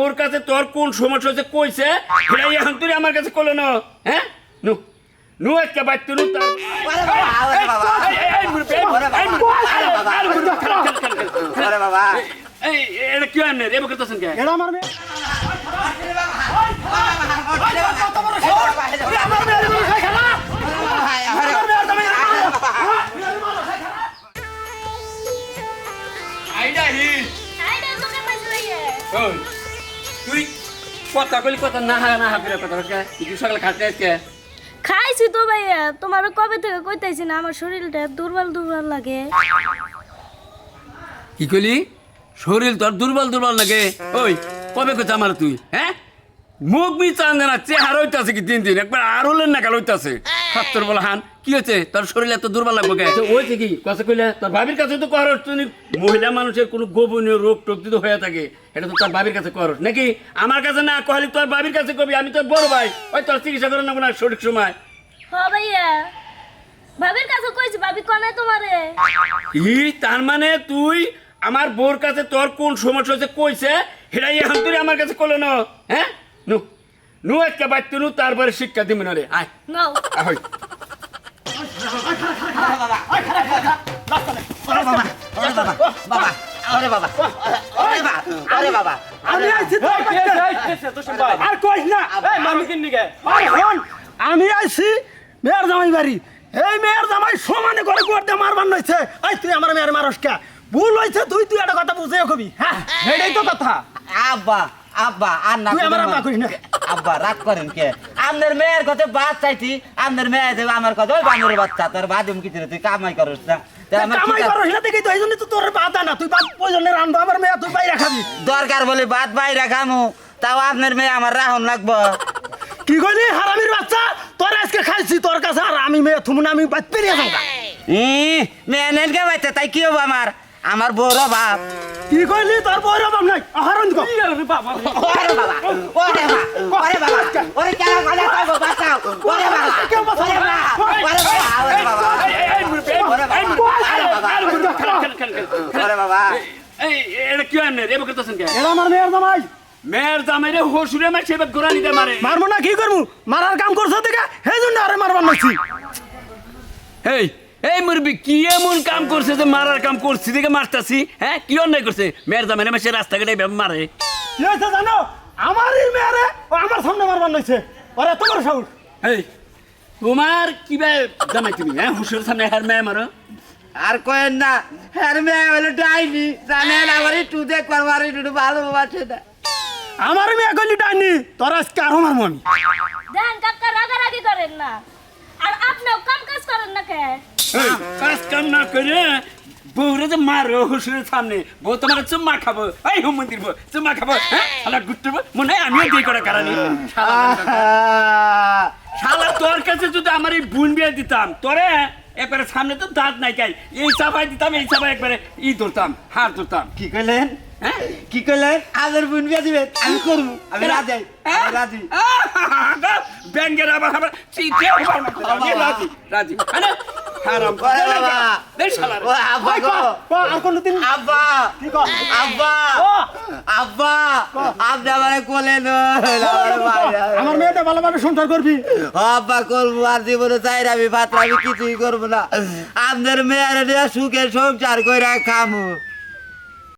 Bore কাছে তোর কোন সমস্যা হচ্ছে কইছে? সেটা এখন তুই আমার কাছে কইলো না। হ্যাঁ? নু। নু ওরে ওরে ওরে ওরে। ওরে বাবা এই এটা কি আনে রে বকর তসন কে? এটা আমার মেয়ে। আইডা হি আইডা তোকে পাইছে লাগে ওই। তুই কথা কইলি কথা না হা না হা করে কথা কে তুই সকালে খাতে আজকে? খাইছি তো ভাইয়া তোমার কবে থেকে কইতাইছি না আমার শরীরটা দুর্বল দুর্বল লাগে। কি কইলি? শরীর তোর দুর্বল দুর্বল লাগে। ওই কবে কইতে আমার তুই হ্যাঁ? মুখ বি চান না চেহারা হইতাছে কি দিন দিন? একবার আর হলেন না কাল হইতাছে? সত্তর বলে হান কি হয়েছে? তোর শরীর এত দুর্বল লাগবে কে ওইছে কি? কথা কইলে তোর ভাবির কাছে তো করস তুই মহিলা মানুষের কোনো গোপনীয় রোগ টোগ যদি হয়ে থাকে এটা তো তোর ভাবির কাছে করস। নাকি? আমার কাছে না কহলি তোর ভাবির কাছে কবি আমি তোর বড় ভাই। ওই তোর চিকিৎসা করে নেব না সঠিক সময়। হ ভাইয়া। ভাবির কাছে কইছি ভাবি কনে তোমারে। কি তার মানে তুই আমার বোর কাছে তোর কোন সমস্যা হচ্ছে কইছে সেটাই এখন তুই আমার কাছে কইলো না হ্যাঁ? নু নু একটা বাচ্চা নু তারপরে শিক্ষা দিবি না রে আয়। নাও। আহই। ওরে বাবা ওরে বাবা বাবা ওরে বাবা ওরে বাবা ওরে বাবা আমি আইছি তোর কাছে। আর কইস না আমি আইছি মেয়ের জামাই বাড়ি। এই মেয়ের জামাই সমানে করে গোয়ারটা মারবার নইছে। এই তুই আমার মেয়ের মারস কে? ভুল হইছে তুই তুই একটা কথা বুঝে কবি হ্যাঁ? এটাই তো কথা। আব্বা। আব্বা আর না তুই আমার। আব্বা করিস না। আব্বা রাগ করেন কে? আপনার মেয়ের কথা বাদ চাইছি আপনার মেয়ে দেবে আমার কথা ওই বাচ্চা তোর বাদিম কিছু তুই কামাই করিস না। দরকার বলে বাদ বাইরা খামু তাও আপনার মেয়ে আমার রাহন লাগবো। কি কইলি হারামির বাচ্চা? তোর আজকে খাইছি তোর কাছে আর আমি মেয়ে থুমুন আমি বাদ পেরিয়ে যাব। ই, মেয়ে নেন কে তাই কি হব আমার? আমার বউর বাপ কি কইলি তোর বউর অভাব নাই আহরণ কর ওরে বাবা ওরে বাবা ওরে বাবা ওরে কেন কথা কইবো বাঁচাও ওরে বাবা ওরে বাবা ওরে বাবা ওরে বাবা ওরে বাবা, ওরে বাবা। এই। ওরে বাবা এটা কি আনে রে বকর তসন কে এরা আমার মেয়ের জামাই মেয়ের জামাই রে হসুরে মার সেবা গোড়া নিতে মারে মারবো না কি করব মারার কাম করছ দেখে সেই জন্য আরে মারবার নাইছি এই এই মুরবি কি এমন কাম করছে যে মারার কাম করছি? দেখে মারতাছি হ্যাঁ? কি অন্যায় করছে? মেয়ের জামাই রে মাসে রাস্তাঘাটে এভাবে মারে। কি হয়েছে জানো? আমারই মেয়েরে ও আমার সামনে মারবার নাইছে ওরে তোমার সাউট এই তোমার কি বে জামাই তুমি হ্যাঁ? হুসুর সামনে হার মেয়ে মারো। আর কয়েন না হ্যাঁ মেয়ে হলো ডাইনি জানেন আমার একটু দেখবার আমার একটু ভালোবাসে না। আমার মেয়ে গলি ডাইনি তোর আজকে আরও মারবো আমি। দেন কাকা রাগারাগি করেন না। আর আপনিও কাম কাজ করেন না কে? কাজ কাম না করে বউরে যে মারো হুসুরের সামনে। বউ তোমার চুম্মা খাব। এই হুম মন্দির চুম্মা খাব। হ্যাঁ। শালা গুট্টু মনে হয় আমিও দিয়ে করে কারণে শালা শালা তোর কাছে যদি আমার এই বুন বিয়ে দিতাম তোরে একবারে সামনে তো দাঁত নাই কাই। এই চাপাই দিতাম এই চাপাই একবারে ই ধরতাম হাত ধরতাম। কি কইলেন? হ্যাঁ? কি কইলেন? আদের বুন বিয়া দিবে আমি করব। আমি রাজি। আমি রাজি। ব্যাংকের আবার আবার রাজি রাজি রাজি। আরে হারাম ওরে বাবা? শালা ও আব্বা গো। আর কোনদিন আব্বা। কি কর? আব্বা। আব্বা। আপনি আমার কোলেন আমার মেয়েটা ভালোভাবে সংসার করবি? আব্বা করব আর জীবনে চাই আমি ভাত আমি কিছুই করব না। আপনার মেয়ের সুখে সংসার করে খামু।